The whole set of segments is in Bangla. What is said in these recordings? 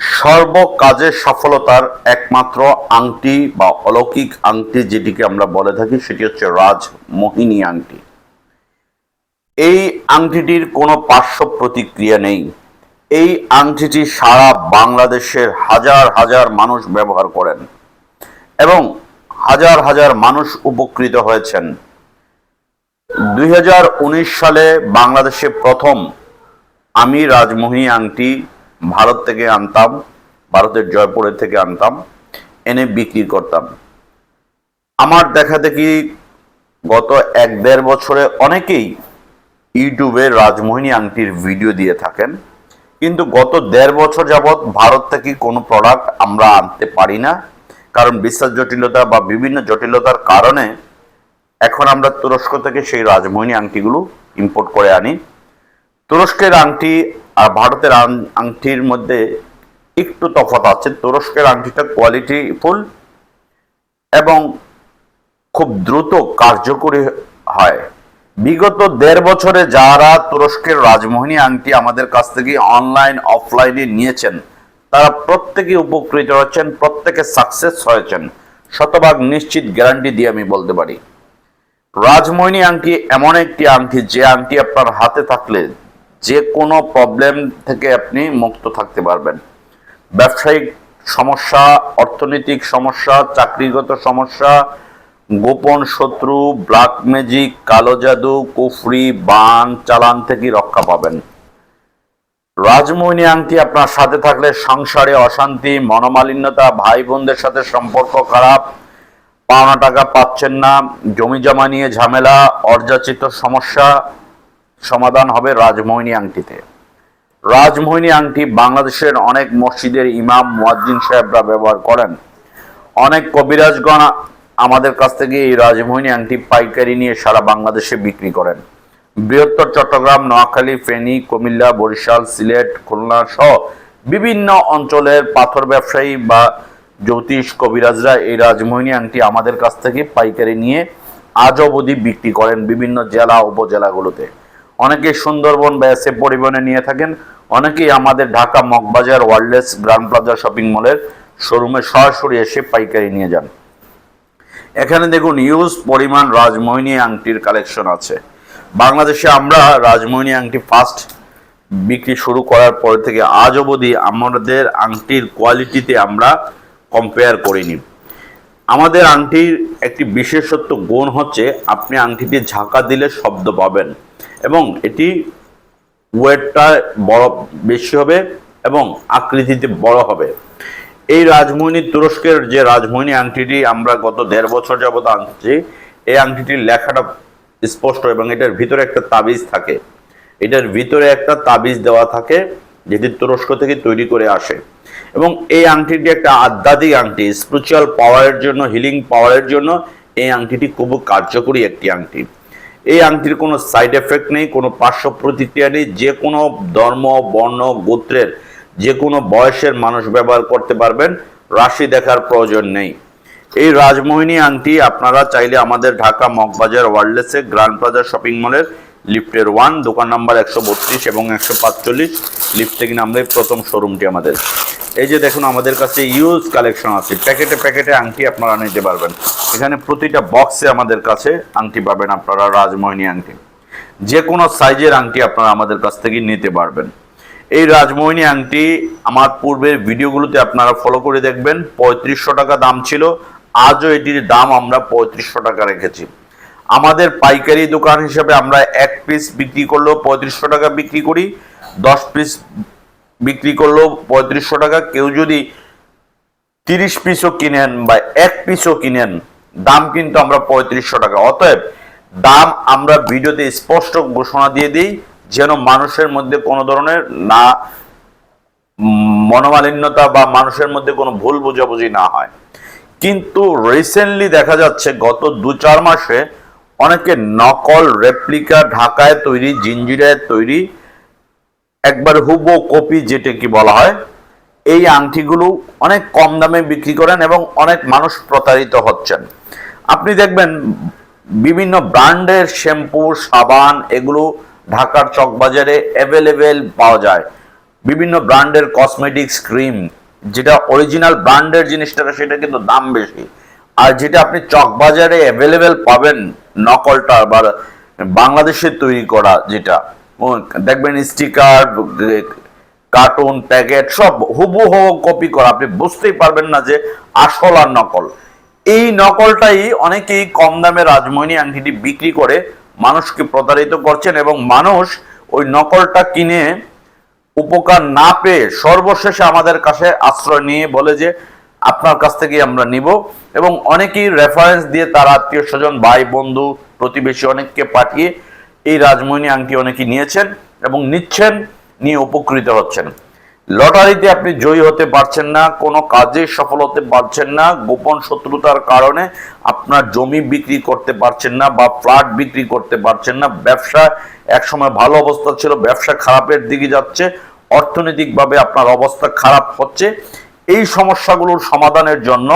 সর্ব কাজের সফলতার একমাত্র আংটি বা অলৌকিক আংটি যেটিকে আমরা বলে থাকি, সেটি হচ্ছে রাজমোহিনী আংটি। এই আংটিটির কোনো পার্শ্ব প্রতিক্রিয়া নেই। এই আংটিটি সারা বাংলাদেশের হাজার হাজার মানুষ ব্যবহার করেন এবং হাজার হাজার মানুষ উপকৃত হয়েছেন। দুই হাজার উনিশ সালে বাংলাদেশে প্রথম আমি রাজমোহিনী আংটি ভারত থেকে আনতাম, ভারতের জয়পুরের থেকে আনতাম, এনে বিক্রি করতাম। আমার দেখা দেখি গত এক দেড় বছরে অনেকেই ইউটিউবে রাজমোহিনী আংটির ভিডিও দিয়ে থাকেন, কিন্তু গত দেড় বছর যাবৎ ভারত থেকে কোনো প্রোডাক্ট আমরা আনতে পারি না, কারণ বিশ্বাস জটিলতা বা বিভিন্ন জটিলতার কারণে এখন আমরা তুরস্ক থেকে সেই রাজমোহিনী আংটিগুলো ইম্পোর্ট করে আনি। তুরস্কের আংটি আর ভারতের আংটির মধ্যে একটু তফাৎ আছে। তুরস্কের আংটিটা কোয়ালিটি ফুল এবং খুব দ্রুত কার্যকরী হয়। বিগত দেড় বছরে যারা তুরস্কের রাজমোহিনী আংটি আমাদের কাছ থেকে অনলাইন অফলাইনে নিয়েছেন, তারা প্রত্যেকে উপকৃত হয়েছেন, প্রত্যেকে সাকসেস হয়েছেন। শতভাগ নিশ্চিত গ্যারান্টি দিয়ে আমি বলতে পারি। রাজমোহিনী আংটি এমন একটি আংটি, যে আংটি আপনার হাতে থাকলে যে কোনো প্রবলেম থেকে আপনি মুক্ত থাকতে পারবেন। ব্যবসায়িক সমস্যা, অর্থনৈতিক সমস্যা, চাকরিগত সমস্যা, গোপন শত্রু ব্ল্যাক ম্যাজিক কালো জাদু, কুফরি, বান, চালান থেকে রক্ষা পাবেন। রাজমোহিনী আংটি আপনার সাথে থাকলে সংসারে অশান্তি, মনোমালিন্যতা ভাই বোনদের সাথে সম্পর্ক খারাপ, পাওনা টাকা পাচ্ছেন না জমি জমা নিয়ে ঝামেলা অর্জাচিত সমস্যা সমাধান হবে রাজমোহিনী আংটিতে। রাজমোহিনী আংটি বাংলাদেশের অনেক মসজিদের ইমাম, মুয়াজ্জিন সাহেবরা ব্যবহার করেন। অনেক কবিরাজগণ আমাদের কাছ থেকে এই রাজমোহিনী আংটি পাইকারি নিয়ে সারা বাংলাদেশে বিক্রি করেন। বৃহত্তর চট্টগ্রাম, নোয়াখালী, ফেনী, কুমিল্লা, বরিশাল, সিলেট, খুলনা সহ বিভিন্ন অঞ্চলের পাথর ব্যবসায়ী বা জ্যোতিষ কবিরাজরা এই রাজমোহিনী আংটি আমাদের কাছ থেকে পাইকারি নিয়ে আজ অবধি বিক্রি করেন বিভিন্ন জেলা, উপজেলাগুলোতে। অনেকে সুন্দরবন বা পরিবহনে নিয়ে থাকেন, অনেকেই আমাদের Dhaka Moghbazar wireless grand plaza shopping মলের শোরুমে সরাসরি এসে পাইকারি নিয়ে যান। এখানে দেখুন ইউজ পরিমাণ রাজমোহিনী আংটির কালেকশন আছে। বাংলাদেশে আমরা রাজমোহিনী আংটি ফার্স্ট বিক্রি শুরু করার পর থেকে আজ অবধি আমাদের আংটির কোয়ালিটিতে আমরা কম্পেয়ার করিনি। আমাদের আংটির একটি বিশেষত্ব গুণ হচ্ছে, আপনি আংটিটি ঝাঁকা দিলে শব্দ পাবেন। এবং এটি ওয়েটটা বড় বেশি হবে এবং আকৃতিতে বড় হবে। এই রাজমোহিনী তুরস্কের যে রাজমোহিনী আংটিটি আমরা গত দেড় বছর যাবত আনছি, এই আংটিটির লেখাটা স্পষ্ট এবং এটার ভিতরে একটা তাবিজ থাকে। এটার ভিতরে একটা তাবিজ দেওয়া থাকে, যেটি তুরস্ক থেকে তৈরি করে আসে। এবং এই আংটিটি একটা আধ্যাত্মিক আংটি, স্পিরিচুয়াল পাওয়ারের জন্য, হিলিং পাওয়ারের জন্য এই আংটিটি খুব কার্যকরী একটি আংটি। এই আংটির কোনো সাইড এফেক্ট নেই, কোনো পার্শ্ব প্রতিক্রিয়া নেই, যে কোনো ধর্ম, বর্ণ, গোত্রের যে কোনো বয়সের মানুষ ব্যবহার করতে পারবেন, রাশি দেখার প্রয়োজন নেই। এই রাজমোহিনী আংটি আপনারা চাইলে আমাদের ঢাকা মগবাজার ওয়ার্ল্ডলেসে গ্র্যান্ড প্লাজা শপিং মলের লিফটের ওয়ান দোকান নাম্বার একশো বত্রিশ এবং একশো পাঁচচল্লিশ লিফট থেকে নামলে প্রথম শোরুমটি আমাদের। এই যে দেখুন, আমাদের কাছে ইউজ কালেকশন আছে। প্যাকেটে প্যাকেটে আংটি আপনারা নিতে পারবেন। এখানে প্রতিটা বক্সে আমাদের কাছে আংটি পাবেন আপনারা, রাজমোহিনী আংটি। যে কোনো সাইজের আংটি আপনারা আমাদের কাছ থেকে নিতে পারবেন। এই রাজমোহিনী আংটি আমার পূর্বের ভিডিওগুলোতে আপনারা ফলো করে দেখবেন। পঁয়ত্রিশশো টাকা দাম ছিল। আজও এটির দাম আমরা পঁয়ত্রিশশো টাকা রেখেছি। আমাদের পাইকারি দোকান হিসেবে আমরা এক পিস বিক্রি করলেও পঁয়ত্রিশশো টাকা বিক্রি করি। দশ পিস বিক্রি করলেও পঁয়ত্রিশশো টাকা। কেউ যদি তিরিশ পিসও কিনেন বা এক পিসও কিনেন, দাম কিন্তু আমরা পঁয়ত্রিশশো টাকা। অতএব দাম আমরা ভিডিওতে স্পষ্ট ঘোষণা দিয়ে দিই, যেন মানুষের মধ্যে কোনো ধরনের না মনোমালিন্যতা বা মানুষের মধ্যে কোনো ভুল বোঝাবুঝি না হয়। কিন্তু রিসেন্টলি দেখা যাচ্ছে গত দু চার মাসে অনেকে নকল রেপ্লিকা ঢাকায় তৈরি, জিঞ্জিরায় তৈরি একবার হুবো কপি যেটা কি বলা হয়, এই আংটিগুলো অনেক কম দামে বিক্রি করেন এবং অনেক মানুষ প্রতারিত হচ্ছেন। আপনি দেখবেন বিভিন্ন ব্র্যান্ডের শ্যাম্পু, সাবান এগুলো ঢাকার চকবাজারে অ্যাভেলেবেল পাওয়া যায়। বিভিন্ন ব্র্যান্ডের কসমেটিক্স ক্রিম যেটা অরিজিনাল ব্র্যান্ডের জিনিসটা, সেটা কিন্তু দাম বেশি। আর যেটা আপনি চকবাজারে অ্যাভেলেবেল পাবেন, নকলটা বা বাংলাদেশে তৈরি করা যেটা। দেখবেন স্টিকার কার্টুন প্যাকেট সব হুবহু কপি করা। আপনি বুঝতেই পারবেন না যে আসল আর নকল। এই নকলটাই অনেকেই কম দামে রাজমণি আংটিটি বিক্রি করে মানুষকে প্রতারিত করছেন এবং মানুষ ওই নকলটা কিনে উপকার না পেয়ে সর্বশেষে আমাদের কাছে আশ্রয় নিয়ে বলে যে, আপনার কাছ থেকে আমরা নিব। এবং অনেকেই রেফারেন্স দিয়ে তার আত্মীয় স্বজন, ভাই, বন্ধু, প্রতিবেশী অনেককে পাঠিয়ে এই রাজমণি আংটি অনেকে নিয়েছেন এবং নিচ্ছেন, নিয়ে উপকৃত হচ্ছেন। লটারিতে আপনি জয়ী হতে পারছেন না, কোনো কাজে সফল হতে পারছেন না, গোপন শত্রুতার কারণে আপনার জমি বিক্রি করতে পারছেন না বা ফ্ল্যাট বিক্রি করতে পারছেন না। ব্যবসা একসময় ভালো অবস্থা ছিল, ব্যবসা খারাপের দিকে যাচ্ছে, অর্থনৈতিকভাবে আপনার অবস্থা খারাপ হচ্ছে। এই সমস্যাগুলোর সমাধানের জন্য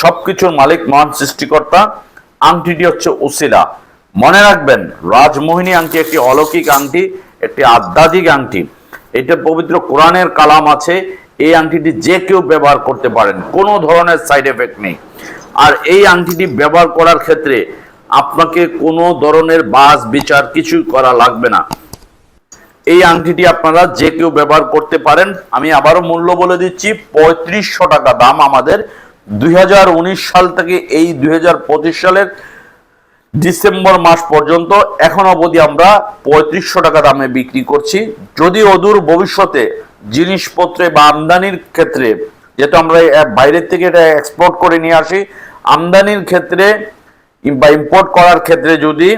সবকিছুর মালিক মহান সৃষ্টিকর্তা, আংটিটি হচ্ছে উসিলা। মনে রাখবেন, রাজমোহিনী আংটি একটি অলৌকিক আংটি, একটি আধ্যাত্মিক আংটি। এটা পবিত্র কোরআনের কালাম আছে, এই আংটিটি যে কেউ ব্যবহার করতে পারেন, কোনো ধরনের সাইড এফেক্ট নেই। আর এই আংটিটি ব্যবহার করার ক্ষেত্রে আপনাকে কোনো ধরনের বাস, বিচার কিছুই করা লাগবে না। এই আংটিটি আপনারা যে কেউ ব্যবহার করতে পারেন, আমি আবারও মূল্য বলে দিচ্ছি, পঁয়ত্রিশশো টাকা দাম আমাদের। দুই হাজার উনিশ সাল থেকে এই দুই হাজার পঁচিশ সালের ডিসেম্বর মাস পর্যন্ত এখন অবধি আমরা পঁয়ত্রিশশো টাকা দামে বিক্রি করছি। যদি অদূর ভবিষ্যতে জিনিসপত্রে বা আমদানির ক্ষেত্রে, যেহেতু আমরা বাইরের থেকে এটা এক্সপোর্ট করে নিয়ে আসি, আমদানির ক্ষেত্রে বা ইম্পোর্ট করার ক্ষেত্রে যদি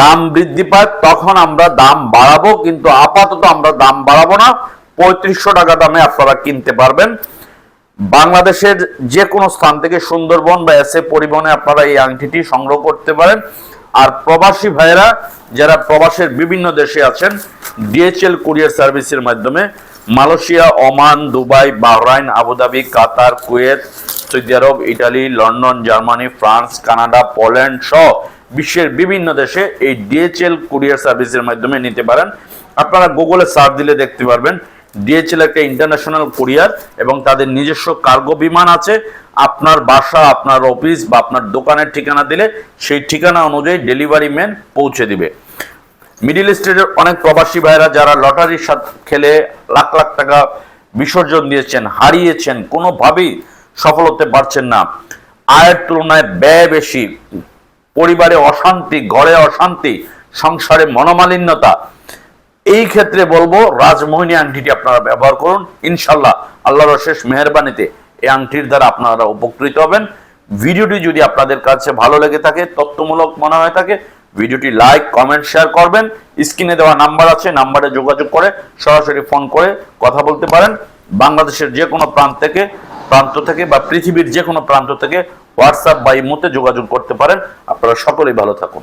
দাম বৃদ্ধি পায়, তখন আমরা দাম বাড়াবো, কিন্তু আপাতত আমরা দাম বাড়াবো না। পঁয়ত্রিশশো টাকা দামে আপনারা কিনতে পারবেন। বাংলাদেশের যে কোনো স্থান থেকে সুন্দরবন বা এসে পরিবহনে আপনারা এই আংটিটি সংগ্রহ করতে পারেন। আর প্রবাসী ভাইয়েরা, যারা প্রবাসের বিভিন্ন দেশে আছেন ডিএচএল কুরিয়ার সার্ভিসের মাধ্যমে Malaysia, Oman, Dubai, Bahrain, Abu Dhabi, Qatar, Kuwait, Saudi Arabia, Italy, London, Germany, France, Canada, Poland সহ বিশ্বের বিভিন্ন দেশে এই ডিএচএল কুরিয়ার সার্ভিসের মাধ্যমে নিতে পারেন। আপনারা গুগলে সার্চ দিলে দেখতে পারবেন ডিএচএল একটা ইন্টারন্যাশনাল কুরিয়ার এবং তাদের নিজস্ব কার্গো বিমান আছে। আপনার বাসা, আপনার অফিস বা আপনার দোকানের ঠিকানা দিলে সেই ঠিকানা অনুযায়ী ডেলিভারি ম্যান পৌঁছে দিবে। মিডিল ইস্টের অনেক প্রবাসী ভাইরা যারা লটারির সাথে খেলে লাখ লাখ টাকা বিসর্জন দিয়েছেন, হারিয়েছেন, কোনোভাবেই সফল হতে পারছেন না। আয়ের তুলনায় ব্যয় বেশি। পরিবারে অশান্তি, ঘরে অশান্তি, সংসারে মনোমালিন্যতা। এই ক্ষেত্রে বলব, রাজমোহিনী আংটিটি আপনারা ব্যবহার করুন। ইনশাল্লাহ আল্লাহর শেষ মেহরবানিতে এই আংটির দ্বারা আপনারা উপকৃত হবেন। ভিডিওটি যদি আপনাদের কাছে ভালো লেগে থাকে, তথ্যমূলক মনে হয়ে থাকে, ভিডিওটি লাইক, কমেন্ট, শেয়ার করবেন। স্ক্রিনে দেওয়া নাম্বার আছে, নাম্বারে যোগাযোগ করে সরাসরি ফোন করে কথা বলতে পারেন। বাংলাদেশের যে কোনো প্রান্ত থেকে প্রান্ত থেকে বা পৃথিবীর যে কোনো প্রান্ত থেকে হোয়াটসঅ্যাপ বা ইমোতে যোগাযোগ করতে পারেন। আপনারা সকলেই ভালো থাকুন।